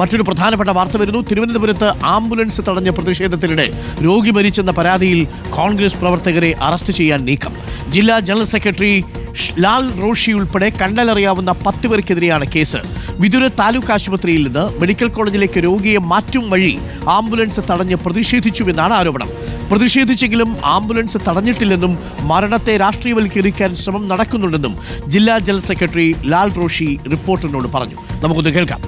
മറ്റൊരു പ്രധാനപ്പെട്ട വാർത്ത വരുന്നു. തിരുവനന്തപുരത്ത് ആംബുലൻസ് തടഞ്ഞ പ്രതിഷേധത്തിനിടെ രോഗി മരിച്ചെന്ന പരാതിയിൽ കോൺഗ്രസ് പ്രവർത്തകരെ അറസ്റ്റ് ചെയ്യാൻ നീക്കം. ജില്ലാ ജനറൽ സെക്രട്ടറി ലാൽ റോഷി ഉൾപ്പെടെ കണ്ടലറിയാവുന്ന പത്ത് പേർക്കെതിരെയാണ് കേസ്. വിതുര താലൂക്ക് ആശുപത്രിയിൽ നിന്ന് മെഡിക്കൽ കോളേജിലേക്ക് രോഗിയെ മാറ്റും വഴി ആംബുലൻസ് തടഞ്ഞ് പ്രതിഷേധിച്ചുവെന്നാണ് ആരോപണം. പ്രതിഷേധിച്ചെങ്കിലും ആംബുലൻസ് തടഞ്ഞിട്ടില്ലെന്നും മരണത്തെ രാഷ്ട്രീയവൽക്കരിക്കാൻ ശ്രമം നടക്കുന്നുണ്ടെന്നും ജില്ലാ ജനറൽ സെക്രട്ടറി ലാൽ റോഷി റിപ്പോർട്ടറിനോട് പറഞ്ഞു. നമുക്കൊന്ന് കേൾക്കാം.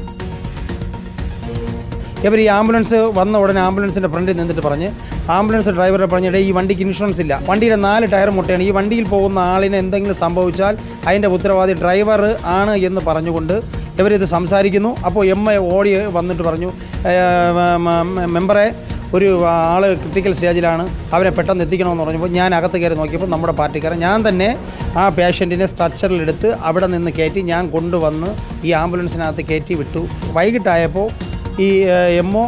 ഇവർ ഈ ആംബുലൻസ് വന്ന ഉടനെ ആംബുലൻസിന്റെ ഫ്രണ്ടിൽ നിന്നിട്ട് പറഞ്ഞ് ആംബുലൻസ് ഡ്രൈവറെ പറഞ്ഞിട്ട് ഈ വണ്ടിക്ക് ഇൻഷുറൻസ് ഇല്ല. വണ്ടിയുടെ നാല് ടയർ മുട്ടയാണ്. ഈ വണ്ടിയിൽ പോകുന്ന ആളിന് എന്തെങ്കിലും സംഭവിച്ചാൽ അതിന്റെ ഉത്തരവാദി ഡ്രൈവർ ആണ് എന്ന് പറഞ്ഞുകൊണ്ട് ഇവരിത് സംസാരിക്കുന്നു. അപ്പോൾ എം എ ഓടി വന്നിട്ട് പറഞ്ഞു "ഏഹ്, മ- മ- മെമ്പറെ ഒരു ആൾ ക്രിട്ടിക്കൽ സ്റ്റേജിലാണ് അവരെ പെട്ടെന്ന് എത്തിക്കണമെന്ന് പറഞ്ഞപ്പോൾ ഞാൻ അകത്ത് കയറി നോക്കിയപ്പോൾ നമ്മുടെ പാർട്ടിക്കാരൻ ഞാൻ തന്നെ ആ പേഷ്യന്റിനെ സ്ട്രക്ചറിലെടുത്ത് അവിടെ നിന്ന് കയറ്റി ഞാൻ കൊണ്ടുവന്ന് ഈ ആംബുലൻസിനകത്ത് കയറ്റി വിട്ടു. വൈകിട്ടായപ്പോൾ ഈ എം ഒ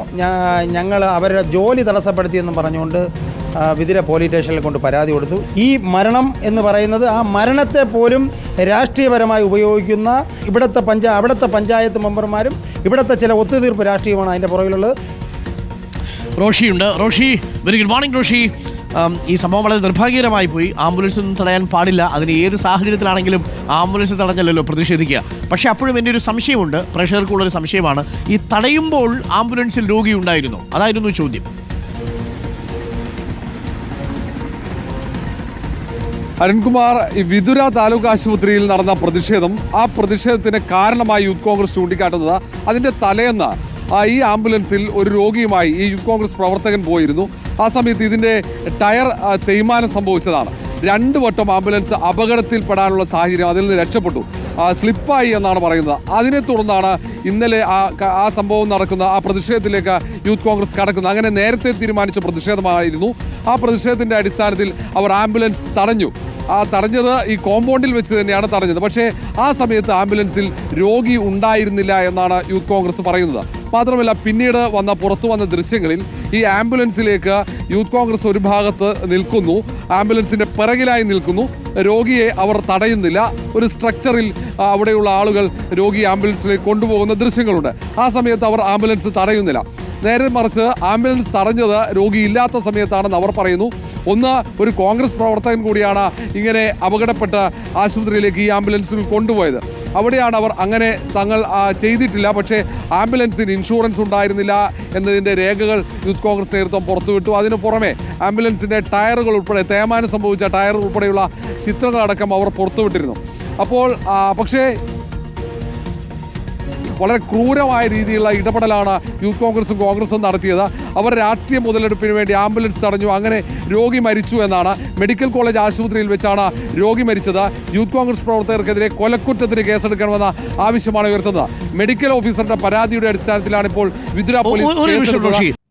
ഞങ്ങൾ അവരുടെ ജോലി തടസ്സപ്പെടുത്തിയെന്ന് പറഞ്ഞുകൊണ്ട് വിതിര പോലീസ് സ്റ്റേഷനിൽ കൊണ്ട് പരാതി കൊടുത്തു. ഈ മരണം എന്ന് പറയുന്നത് ആ മരണത്തെ പോലും രാഷ്ട്രീയപരമായി ഉപയോഗിക്കുന്ന ഇവിടുത്തെ പഞ്ചാ അവിടുത്തെ പഞ്ചായത്ത് മെമ്പർമാരും ഇവിടുത്തെ ചില ഒത്തുതീർപ്പ് രാഷ്ട്രീയമാണ് അതിന്റെ പുറകിലുള്ളത്. റോഷിയുണ്ട് Roshi very good morning Roshi. ഈ സംഭവം വളരെ നിർഭാഗ്യകരമായി പോയി. ആംബുലൻസ് ഒന്നും തടയാൻ പാടില്ല. അതിന് ഏത് സാഹചര്യത്തിലാണെങ്കിലും ആംബുലൻസ് തടഞ്ഞല്ലോ പ്രതിഷേധിക്കുക. പക്ഷേ അപ്പോഴും എന്റെ ഒരു സംശയമുണ്ട്. പ്രേക്ഷകർക്കുള്ള ഒരു സംശയമാണ്. ഈ തടയുമ്പോൾ ആംബുലൻസിൽ രോഗി ഉണ്ടായിരുന്നു. അതായിരുന്നു ചോദ്യം. അരുൺകുമാർ ഈ വിതുര താലൂക്ക് ആശുപത്രിയിൽ നടന്ന പ്രതിഷേധം ആ പ്രതിഷേധത്തിന് കാരണമായി യൂത്ത് കോൺഗ്രസ് ചൂണ്ടിക്കാട്ടുന്നത് അതിന്റെ തലേന്ന് ഈ ആംബുലൻസിൽ ഒരു രോഗിയുമായി ഈ യൂത്ത് കോൺഗ്രസ് പ്രവർത്തകൻ പോയിരുന്നു. ആ സമയത്ത് ഇതിന്റെ ടയർ തേയ്മാനം സംഭവിച്ചതാണ്. രണ്ട് വട്ടം ആംബുലൻസ് അപകടത്തിൽപ്പെടാനുള്ള സാഹചര്യം അതിൽ നിന്ന് രക്ഷപ്പെട്ടു. സ്ലിപ്പായി എന്നാണ് പറയുന്നത്. അതിനെ തുടർന്നാണ് ഇന്നലെ ആ ആ സംഭവം നടക്കുന്ന ആ പ്രതിഷേധത്തിലേക്ക് യൂത്ത് കോൺഗ്രസ് കടക്കുന്നത്. അങ്ങനെ നേരത്തെ തീരുമാനിച്ച പ്രതിഷേധമായിരുന്നു. ആ പ്രതിഷേധത്തിന്റെ അടിസ്ഥാനത്തിൽ അവർ ആംബുലൻസ് തടഞ്ഞു. ആ തടഞ്ഞത് ഈ കോമ്പൗണ്ടിൽ വെച്ച് തന്നെയാണ് തടഞ്ഞത്. പക്ഷേ ആ സമയത്ത് ആംബുലൻസിൽ രോഗി ഉണ്ടായിരുന്നില്ല എന്നാണ് യൂത്ത് കോൺഗ്രസ് പറയുന്നത്. മാത്രമല്ല പിന്നീട് വന്ന പുറത്തു വന്ന ദൃശ്യങ്ങളിൽ ഈ ആംബുലൻസിലേക്ക് യൂത്ത് കോൺഗ്രസ് ഒരു ഭാഗത്ത് നിൽക്കുന്നു. ആംബുലൻസിന്റെ പിറകിലായി നിൽക്കുന്നു. രോഗിയെ അവർ തടയുന്നില്ല. ഒരു സ്ട്രക്ചറിൽ അവിടെയുള്ള ആളുകൾ രോഗി ആംബുലൻസിലേക്ക് കൊണ്ടുപോകുന്ന ദൃശ്യങ്ങളുണ്ട്. ആ സമയത്ത് അവർ ആംബുലൻസ് തടയുന്നില്ല. നേരെ മറിച്ച് ആംബുലൻസ് തടഞ്ഞത് രോഗിയില്ലാത്ത സമയത്താണെന്ന് അവർ പറയുന്നു. ഒന്ന് ഒരു കോൺഗ്രസ് പ്രവർത്തകൻ കൂടിയാണ് ഇങ്ങനെ അപകടപ്പെട്ട ആശുപത്രിയിലേക്ക് ഈ ആംബുലൻസിൽ കൊണ്ടുപോയത്. അവിടെയാണ് അവർ അങ്ങനെ തങ്ങൾ ചെയ്തിട്ടില്ല. പക്ഷേ ആംബുലൻസിന് ഇൻഷുറൻസ് ഉണ്ടായിരുന്നില്ല എന്നതിന്റെ രേഖകൾ യൂത്ത് കോൺഗ്രസ് നേതൃത്വം പുറത്തുവിട്ടു. അതിനു പുറമെ ആംബുലൻസിന്റെ ടയറുകൾ ഉൾപ്പെടെ തേമാനം സംഭവിച്ച ടയർ ഉൾപ്പെടെയുള്ള ചിത്രങ്ങളടക്കം അവർ പുറത്തുവിട്ടിരുന്നു. അപ്പോൾ പക്ഷേ വളരെ ക്രൂരമായ രീതിയിലുള്ള ഇടപെടലാണ് യൂത്ത് കോൺഗ്രസും കോൺഗ്രസും നടത്തിയത്. അവർ രാഷ്ട്രീയ മുതലെടുപ്പിന് വേണ്ടി ആംബുലൻസ് തടഞ്ഞു. അങ്ങനെ രോഗി മരിച്ചു എന്നാണ് മെഡിക്കൽ കോളേജ് ആശുപത്രിയിൽ വെച്ചാണ് രോഗി മരിച്ചത്. യൂത്ത് കോൺഗ്രസ് പ്രവർത്തകർക്കെതിരെ കൊലക്കുറ്റത്തിന് കേസെടുക്കണമെന്ന ആവശ്യമാണ് ഉയർത്തുന്നത്. മെഡിക്കൽ ഓഫീസറുടെ പരാതിയുടെ അടിസ്ഥാനത്തിലാണ് ഇപ്പോൾ വിതുര ഒ- പോലീസ്